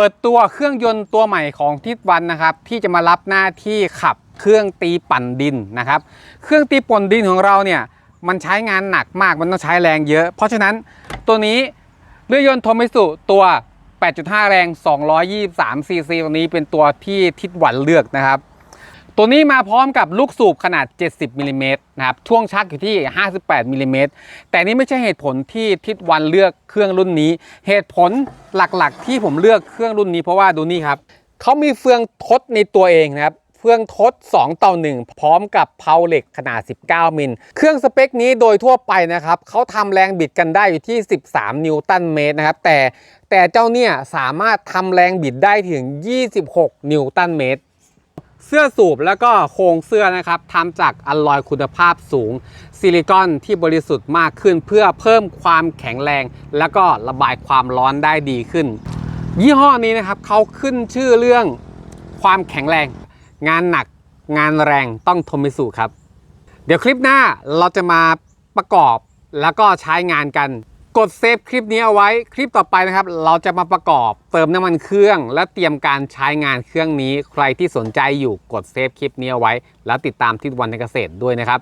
เปิดตัวเครื่องยนต์ตัวใหม่ของทิศวันนะครับ ที่จะมารับหน้าที่ขับเครื่องตีปั่นดินนะครับ เครื่องตีปั่นดินของเราเนี่ยมันใช้งานหนักมากมันต้องใช้แรงเยอะ เพราะฉะนั้นตัวนี้เรือยนต์โทมิสุตัว 8.5 แรง 223 ซีซีตัวนี้เป็นตัวที่ทิศวันเลือกนะครับ ตัวนี้มาพร้อมกับลูกสูบขนาด 70มิลลิเมตรนะครับ ช่วงชักอยู่ที่ 58มิลลิเมตรแต่นี่ไม่ใช่เหตุผลที่ทิศวันเลือกเครื่องรุ่นนี้ เหตุผลหลักๆ ที่ผมเลือกเครื่องรุ่นนี้เพราะว่าดูนี่ครับเขามีเฟืองทดในตัวเองนะครับเฟืองทด 2 ต่อ 1 พร้อมกับเพลาเหล็กขนาด 19 มิล เครื่องสเปคนี้โดยทั่วไปนะครับเขาทำแรงบิดกันได้อยู่ที่ 13 นิวตันเมตรนะครับ แต่แต่เจ้าเนี่ยสามารถทำแรงบิดได้ถึง 26 นิวตันเมตร เสื้อสูบแล้วก็โครงเสื้อนะครับทำจากอลลอยคุณภาพสูง ซิลิคอนที่บริสุทธิ์มากขึ้น เพื่อเพิ่มความแข็งแรง แล้วก็ระบายความร้อนได้ดีขึ้น ยี่ห้อนี้นะครับเขาขึ้นชื่อเรื่องความแข็งแรง งานหนักงานแรงต้องทมิสุครับ เดี๋ยวคลิปหน้าเราจะมาประกอบแล้วก็ใช้งานกัน กดเซฟคลิปนี้เอาไว้คลิปต่อไปนะครับ เราจะมาประกอบเติมน้ำมันเครื่อง และเตรียมการใช้งานเครื่องนี้ ใครที่สนใจอยู่กดเซฟคลิปนี้เอาไว้ แล้วติดตามที่วันในเกษตรด้วยนะครับ